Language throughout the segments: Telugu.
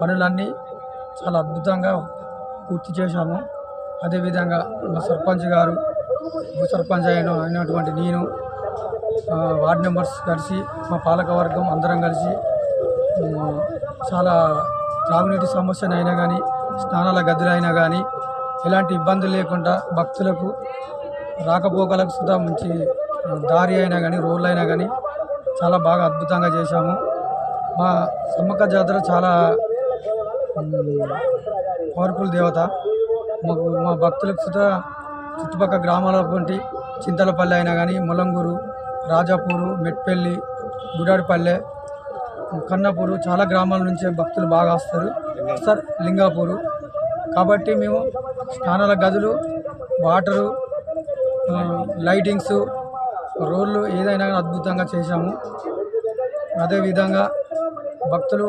పనులన్నీ చాలా అద్భుతంగా పూర్తి చేశాము. అదేవిధంగా మా సర్పంచ్ గారు ఉప సర్పంచ్ అయిన అయినటువంటి నేను వార్డ్ మెంబర్స్ కలిసి మా పాలకవర్గం అందరం కలిసి చాలా త్రాగునీటి సమస్యనైనా కానీ స్నానాల గదులైనా కానీ ఎలాంటి ఇబ్బందులు లేకుండా భక్తులకు రాకపోకలకు సుధా మంచి దారి అయినా కానీ రోడ్లు అయినా కానీ చాలా బాగా అద్భుతంగా చేశాము. మా సమ్మక్క జాతర చాలా పవర్ఫుల్ దేవత. మాకు మా భక్తులకు సుధా చుట్టుపక్కల గ్రామాల వంటి చింతలపల్లి అయినా కానీ ములంగూరు రాజాపూరు మెట్పల్లి గుడాడిపల్లె కన్నపూరు చాలా గ్రామాల నుంచి భక్తులు బాగా వస్తారు. సార్ లింగాపూరు. కాబట్టి మేము స్నానాల గదులు వాటరు లైటింగ్స్ రోడ్లు ఏదైనా అద్భుతంగా చేశాము. అదేవిధంగా భక్తులు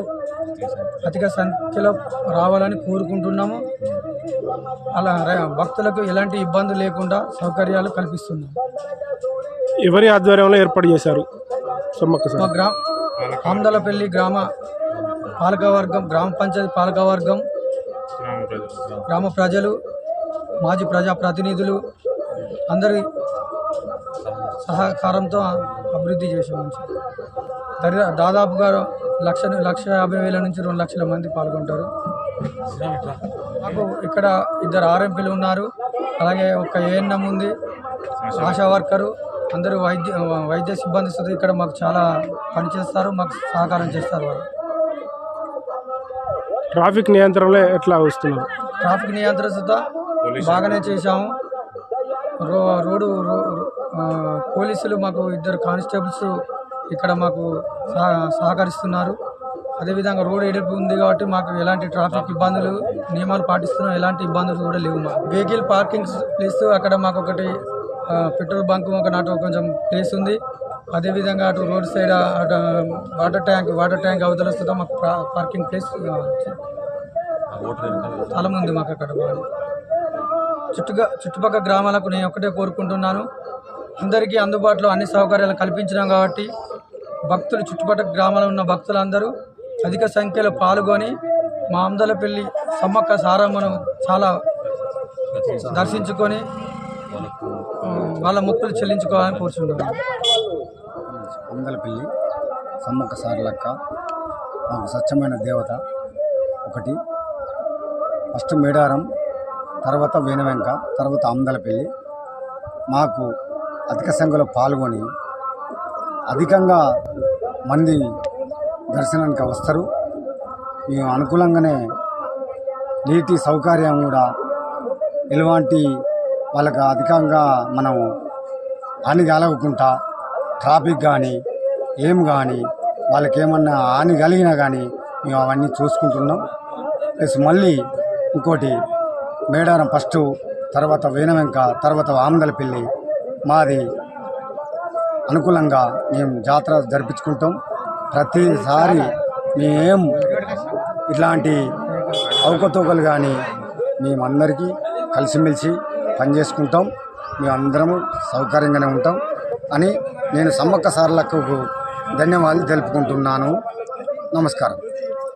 అధిక సంఖ్యలో రావాలని కోరుకుంటున్నాము. అలా భక్తులకు ఎలాంటి ఇబ్బంది లేకుండా సౌకర్యాలు కల్పిస్తున్నాము. ఎవరి ఆధ్వర్యంలో ఏర్పాటు చేశారు? మా గ్రామ ఆమదలపల్లి గ్రామ పాలకవర్గం గ్రామ పంచాయతీ పాలకవర్గం గ్రామ ప్రజలు మాజీ ప్రజాప్రతినిధులు అందరి సహకారంతో అభివృద్ధి చేసాం దరి దాదాపుగా లక్ష లక్ష యాభై వేల నుంచి రెండు లక్షల మంది పాల్గొంటారు. మాకు ఇక్కడ ఇద్దరు ఆర్ఎంపీలు ఉన్నారు. అలాగే ఒక ఏఎన్ఎం ఉంది. ఆశా వర్కరు. అందరూ వైద్య వైద్య సిబ్బంది సుధా ఇక్కడ మాకు చాలా పనిచేస్తారు మాకు సహకారం చేస్తారు వాళ్ళు. ట్రాఫిక్ నియంత్రణలో ఎట్లా వస్తున్నారు? ట్రాఫిక్ నియంత్రణ సుధా బాగానే చేశాము. రో రోడ్డు రో- రో- ఆ, పోలీసులు మాకు ఇద్దరు కానిస్టేబుల్స్ ఇక్కడ మాకు సహకరిస్తున్నారు. అదేవిధంగా రోడ్ ఎడుపు ఉంది కాబట్టి మాకు ఎలాంటి ట్రాఫిక్ ఇబ్బందులు నియమాలు పాటిస్తున్నాం ఎలాంటి ఇబ్బందులు కూడా లేవు మాకు. వెహికల్ పార్కింగ్ ప్లేస్ అక్కడ మాకు ఒకటి పెట్రోల్ బంక్ ఒక నాటు కొంచెం ప్లేస్ ఉంది. అదేవిధంగా అటు రోడ్ సైడ్ అటు వాటర్ ట్యాంక్ వాటర్ ట్యాంక్ అవతల వస్తుందో మాకు పార్కింగ్ ప్లేస్ స్థలం ఉంది మాకు అక్కడ చుట్టుగా చుట్టుపక్కల గ్రామాలకు నేను ఒకటే కోరుకుంటున్నాను. అందరికీ అందుబాటులో అన్ని సౌకర్యాలు కల్పించినాం కాబట్టి భక్తులు చుట్టుపక్కల గ్రామాల్లో ఉన్న భక్తులందరూ అధిక సంఖ్యలో పాల్గొని మా అమ్దలపల్లి సమ్మక్క సారమ్మను చాలా దర్శించుకొని వాళ్ళ మొక్కులు చెల్లించుకోవాలని కోరుచున్నాను అందలపల్లి సమ్మక్క సారలక్క మాకు స్వచ్ఛమైన దేవత ఒకటి. ఫస్ట్ మేడారం తర్వాత వేనవెంక తర్వాత అమ్మదలపల్లి మాకు అధిక సంఖ్యలో పాల్గొని అధికంగా మంది దర్శనానికి వస్తారు. మేము అనుకూలంగానే నీటి సౌకర్యం కూడా ఎలాంటి వాళ్ళకి అధికంగా మనం హాని కలగకుండా ట్రాఫిక్ కానీ ఏం కానీ వాళ్ళకి ఏమన్నా హాని కలిగినా కానీ మేము అవన్నీ చూసుకుంటున్నాం. ప్లస్ మళ్ళీ ఇంకోటి మేడారం ఫస్ట్ తర్వాత వేనవెంక తర్వాత ఆమదలపల్లి మాది అనుకూలంగా మేము జాతర జరిపించుకుంటాం. ప్రతిసారి మేం ఇట్లాంటి అవకతవకలు కానీ మేమందరికీ కలిసిమెలిసి పనిచేసుకుంటాం. మేమందరము సౌకర్యంగానే ఉంటాం అని నేను సమ్మక్క సార్లకు ధన్యవాదాలు తెలుపుకుంటున్నాను. నమస్కారం.